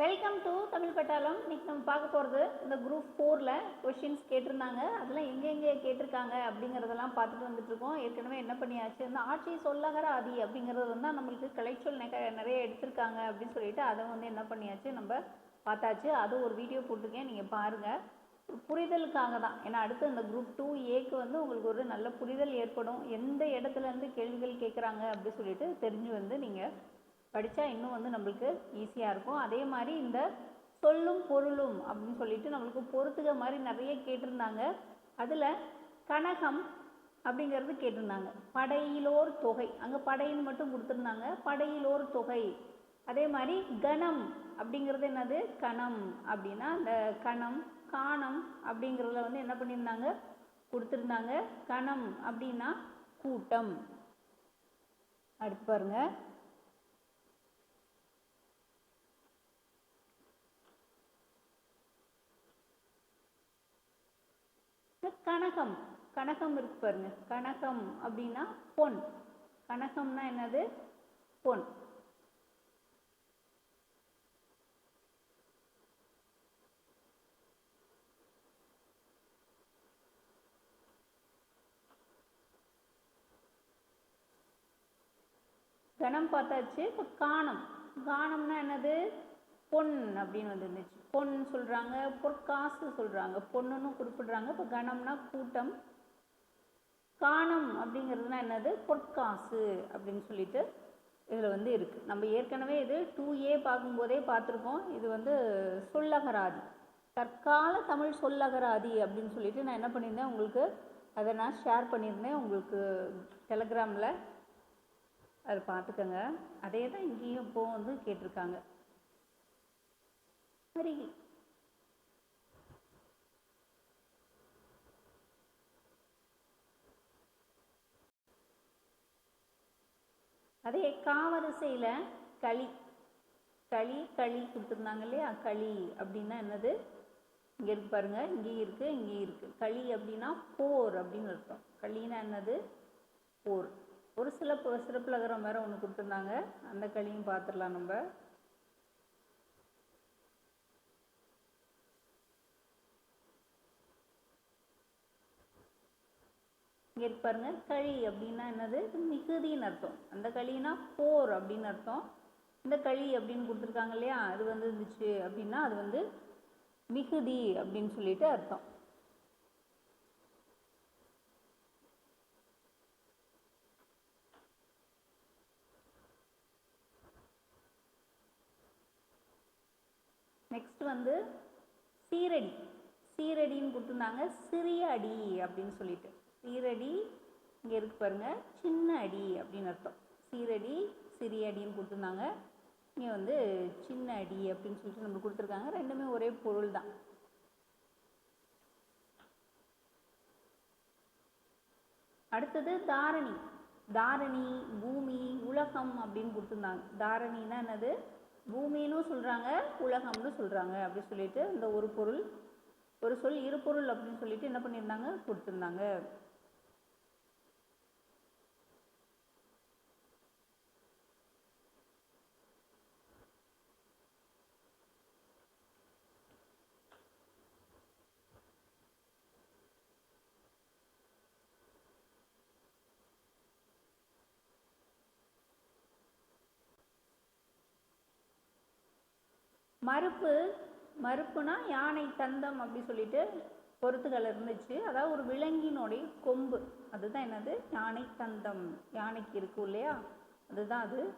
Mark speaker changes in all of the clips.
Speaker 1: Welcome to Tamil பட்டாளம் இன்னைக்கு நம்ம பார்க்க போகிறது இந்த குரூப் ஃபோரில் கொஷின்ஸ் கேட்டிருந்தாங்க. அதெல்லாம் எங்கெங்கே கேட்டிருக்காங்க அப்படிங்கிறதெல்லாம் பார்த்துட்டு வந்துட்டு இருக்கோம் ஏற்கனவே என்ன பண்ணியாச்சு? இந்த ஆட்சி சொல்லகர ஆதி அப்படிங்கிறது வந்து நம்மளுக்கு கலைச்சொல் நிறைய எடுத்திருக்காங்க அப்படின்னு சொல்லிட்டு அதை வந்து என்ன பண்ணியாச்சு? நம்ம பார்த்தாச்சு. அது ஒரு வீடியோ போட்டிருக்கேன். நீங்கள் பாருங்கள் புரிதலுக்காக தான். ஏன்னா அடுத்து இந்த குரூப் டூ ஏக்கு வந்து உங்களுக்கு ஒரு நல்ல புரிதல் ஏற்படும். எந்த இடத்துலேருந்து கேள்விகள் கேட்குறாங்க அப்படி சொல்லிட்டு தெரிஞ்சு வந்து நீங்கள் படித்தா இன்னும் வந்து நம்மளுக்கு ஈஸியாக இருக்கும். அதே மாதிரி இந்த சொல்லும் பொருளும் அப்படின்னு சொல்லிட்டு நம்மளுக்கு பொறுத்துக மாதிரி நிறைய கேட்டிருந்தாங்க. அதில் கனகம் அப்படிங்கிறது கேட்டிருந்தாங்க. படையிலோர் தொகை. அங்கே படைன்னு மட்டும் கொடுத்துருந்தாங்க. படையிலோர் தொகை. அதே மாதிரி கணம் அப்படிங்கிறது என்னது? கணம் அப்படின்னா அந்த கணம் காணம் அப்படிங்கிறதுல வந்து என்ன பண்ணியிருந்தாங்க? கொடுத்துருந்தாங்க. கணம் அப்படின்னா கூட்டம். அடுத்து பாருங்கள் கனகம். கனகம் இருக்கு பாருங்க. கனகம் அப்படின்னா பொன். கனகம்னா என்னது? பொன். கணம் பார்த்தாச்சு. இப்போ காணம். காணம்னா என்னது? பொன் அப்படின்னு வந்துருந்துச்சு. பொன் சொல்கிறாங்க பொற்காசு சொல்கிறாங்க பொண்ணுன்னு குறிப்பிடுறாங்க. இப்போ கணம்னா கூட்டம். காணம் அப்படிங்கிறதுனா என்னது? பொற்காசு அப்படின்னு சொல்லிட்டு இதில் வந்து இருக்குது நம்ம ஏற்கனவே இது டூ ஏ பார்க்கும்போதே பார்த்துருக்கோம். இது வந்து சொல்லகராதி. தற்கால தமிழ் சொல்லகராதி அப்படின்னு சொல்லிட்டு நான் என்ன பண்ணியிருந்தேன் உங்களுக்கு? அதை நான் ஷேர் பண்ணியிருந்தேன். உங்களுக்கு டெலகிராமில் அதை பார்த்துக்கோங்க. அதே தான் இங்கேயும் இப்போ வந்து கேட்டிருக்காங்க. அருகில் அதே காவரிசையில களி களி களி கொடுத்துருந்தாங்க இல்லையா? களி அப்படின்னா என்னது? இங்கே இருக்கு பாருங்க. இங்கேயும் இருக்கு இங்கேயும் இருக்கு. களி அப்படின்னா போர் அப்படின்னு அர்த்தம். களின்னா என்னது? போர். ஒரு சில சிறப்பு சிறப்புலகரம் வேற ஒன்று கொடுத்துருந்தாங்க. அந்த களியும் பார்த்துடலாம் நம்ம. இங்கே பாருங்க களி அப்படின்னா என்னது? மிகுதின்னு அர்த்தம். அந்த களினா போர் அப்படின்னு அர்த்தம். இந்த களி அப்படின்னு கொடுத்துருக்காங்க இல்லையா? அது வந்து இருந்துச்சு அப்படின்னா அது வந்து மிகுதி அப்படின்னு சொல்லிட்டு அர்த்தம். நெக்ஸ்ட் வந்து சீரடி. சீரடின்னு கொடுத்துருந்தாங்க. சிறிய அடி அப்படின்னு சொல்லிட்டு. சீரடி இங்கே இருக்கு பாருங்க சின்ன அடி அப்படின்னு அர்த்தம். சீரடி சிறிய அடின்னு கொடுத்துருந்தாங்க. இங்கே வந்து சின்ன அடி அப்படின்னு சொல்லிட்டு நம்ம கொடுத்துருக்காங்க. ரெண்டுமே ஒரே பொருள் தான். அடுத்தது தாரணி. தாரணி பூமி உலகம் அப்படின்னு கொடுத்துருந்தாங்க. தாரணின்னா என்னது? பூமின்னு சொல்கிறாங்க உலகம்னு சொல்கிறாங்க அப்படி சொல்லிட்டு இந்த ஒரு பொருள் ஒரு சொல் இரு பொருள் அப்படின்னு சொல்லிட்டு என்ன பண்ணியிருந்தாங்க? கொடுத்துருந்தாங்க. மறுப்பு மறுப்புனா யானை தந்தம் அப்படி சொல்லிட்டு பொருத்துகள் இருந்துச்சு. அதாவது ஒரு விலங்கினுடைய கொம்பு. அதுதான் என்னது? யானை தந்தம். யானைக்கு இருக்கும் இல்லையா? அதுதான் அது.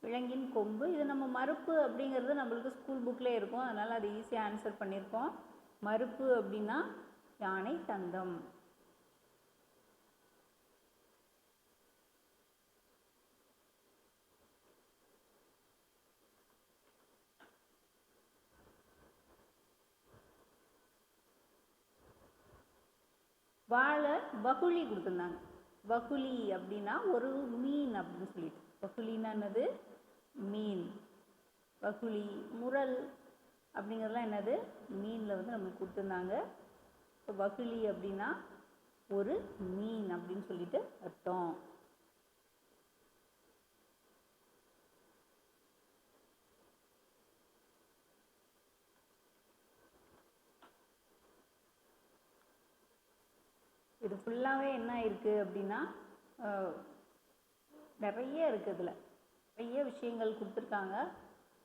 Speaker 1: விலங்கின் கொம்பு. இது நம்ம மறுப்பு அப்படிங்கிறது நம்மளுக்கு ஸ்கூல் புக்கில் இருக்கும். அதனால் அது ஈஸியாக ஆன்சர் பண்ணியிருக்கோம். மறுப்பு அப்படின்னா யானை தந்தம். வாழை வகுளி கொடுத்துருந்தாங்க. வகுளி அப்படின்னா ஒரு மீன் அப்படின்னு சொல்லிட்டு. வகுலின்னா என்னது? மீன். வகுளி முரல் அப்படிங்கிறதுலாம் என்னது? மீனில் வந்து நம்மளுக்கு கொடுத்துருந்தாங்க. இப்போ பகுளி அப்படின்னா ஒரு மீன் அப்படின்னு சொல்லிட்டு அர்த்தம். இது ஃபுல்லாகவே என்ன இருக்குது அப்படின்னா நிறைய இருக்குது இதில். நிறைய விஷயங்கள் கொடுத்துருக்காங்க.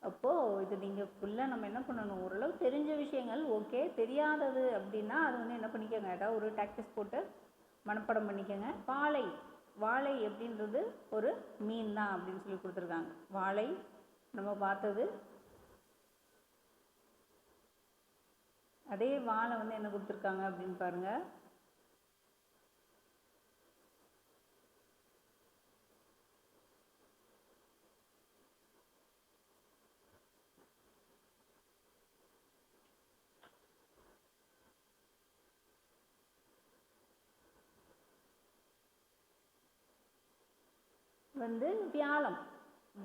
Speaker 1: அப்போது இது நீங்கள் ஃபுல்லாக நம்ம என்ன பண்ணணும்? ஓரளவு தெரிஞ்ச விஷயங்கள் ஓகே தெரியாதது அப்படின்னா அது வந்து என்ன பண்ணிக்கோங்க. ஏதாவது ஒரு டாக்டிஸ் போட்டு மனப்பாடம் பண்ணிக்கோங்க. வாழை. வாழை அப்படின்றது ஒரு மீன் தான் அப்படின்னு சொல்லி கொடுத்துருக்காங்க. வாழை நம்ம பார்த்தது. அதே வாழை வந்து என்ன கொடுத்துருக்காங்க அப்படின்னு பாருங்கள் வந்து வியாழம்.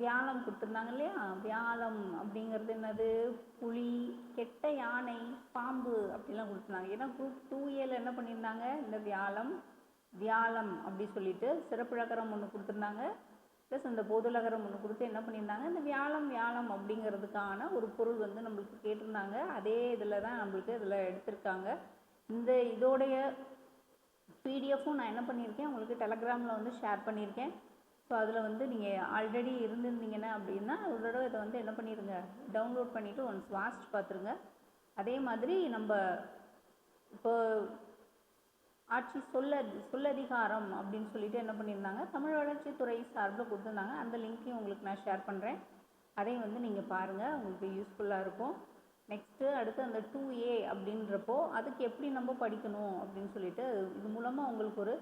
Speaker 1: வியாழம் கொடுத்துருந்தாங்க இல்லையா? வியாழம் அப்படிங்கிறது என்னது? புலி கெட்ட யானை பாம்பு அப்படிலாம் கொடுத்துருந்தாங்க. ஏன்னா குரூப் டூ ஏல என்ன பண்ணியிருந்தாங்க? இந்த வியாழம் வியாழம் அப்படி சொல்லிட்டு சிறப்பிழக்கரம் ஒன்று கொடுத்துருந்தாங்க. ப்ளஸ் இந்த பொதுலகரம் ஒன்று கொடுத்து என்ன பண்ணியிருந்தாங்க? இந்த வியாழம் வியாழம் அப்படிங்கிறதுக்கான ஒரு பொருள் வந்து நம்மளுக்கு கேட்டிருந்தாங்க. அதே இதில் தான் நம்மளுக்கு இதில் எடுத்திருக்காங்க. இந்த இதோடைய பிடிஎஃப்பும் நான் என்ன பண்ணியிருக்கேன்? உங்களுக்கு டெலகிராமில் வந்து ஷேர் பண்ணியிருக்கேன். ஸோ அதில் வந்து நீங்கள் ஆல்ரெடி இருந்திருந்தீங்கன்னா அப்படின்னா ஒரு தடவை இதை வந்து என்ன பண்ணிடுங்க டவுன்லோட் பண்ணிவிட்டு ஒன்ஸ் வாசிச்சு பார்த்துருங்க அதே மாதிரி நம்ம இப்போ ஆட்சி சொல்ல சொல்லதிகாரம் அப்படின்னு சொல்லிட்டு என்ன பண்ணியிருந்தாங்க தமிழ் வளர்ச்சித்துறை சார்பில் கொடுத்துருந்தாங்க. அந்த லிங்க்கையும் உங்களுக்கு நான் ஷேர் பண்ணுறேன் அதையும் வந்து நீங்கள் பாருங்கள் உங்களுக்கு யூஸ்ஃபுல்லாக இருக்கும். நெக்ஸ்ட்டு அடுத்து அந்த டூ ஏ அப்படின்றப்போ அதுக்கு எப்படி நம்ம படிக்கணும் அப்படின்னு சொல்லிட்டு இது மூலமாக உங்களுக்கு ஒரு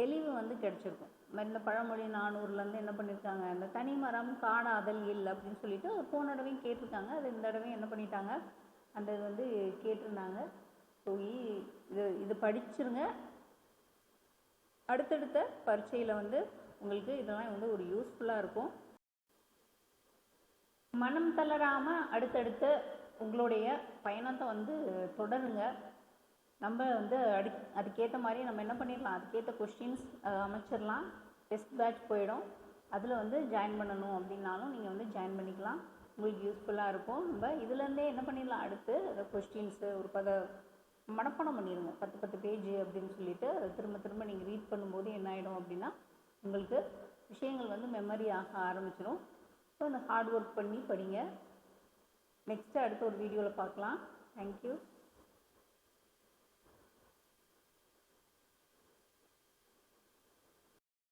Speaker 1: தெளிவு வந்து கிடச்சிருக்கும். இந்த பழமொழி நானூறுலேருந்து என்ன பண்ணியிருக்காங்க அந்த தனிமரம் காணாதல் இல் அப்படின்னு சொல்லிட்டு போன தடவையும் கேட்டிருக்காங்க. அது இந்த தடவையும் என்ன பண்ணிட்டாங்க அந்த இது வந்து கேட்டிருந்தாங்க. போய் இது இது படிச்சிருங்க. அடுத்தடுத்த பரீட்சையில் வந்து உங்களுக்கு இதெல்லாம் வந்து ஒரு யூஸ்ஃபுல்லாக இருக்கும். மனம் தளராமல் அடுத்தடுத்து உங்களுடைய பயணத்தை வந்து தொடருங்க. நம்ம வந்து அடி அதுக்கேற்ற மாதிரி நம்ம என்ன பண்ணிடலாம் அதுக்கேற்ற கொஸ்டின்ஸ் அமைச்சிடலாம். டெஸ்ட் பேட்ச் போயிடும். அதில் வந்து ஜாயின் பண்ணணும் அப்படின்னாலும் நீங்கள் வந்து ஜாயின் பண்ணிக்கலாம். உங்களுக்கு யூஸ்ஃபுல்லாக இருக்கும். நம்ம இதுலேருந்தே என்ன பண்ணிடலாம் அடுத்து கொஸ்டின்ஸு ஒரு பத மனப்பாடம் பண்ணிடுங்க. பத்து பத்து பேஜ் அப்படின்னு சொல்லிட்டு அதை திரும்ப திரும்ப நீங்கள் ரீட் பண்ணும்போது என்ன ஆகிடும் அப்படின்னா உங்களுக்கு விஷயங்கள் வந்து மெமரி ஆக ஆரம்பிச்சிடும் ஸோ அந்த ஹார்ட் ஒர்க் பண்ணி படிங்க. நெக்ஸ்ட்டு அடுத்த ஒரு வீடியோவில் பார்க்கலாம். தேங்க்யூ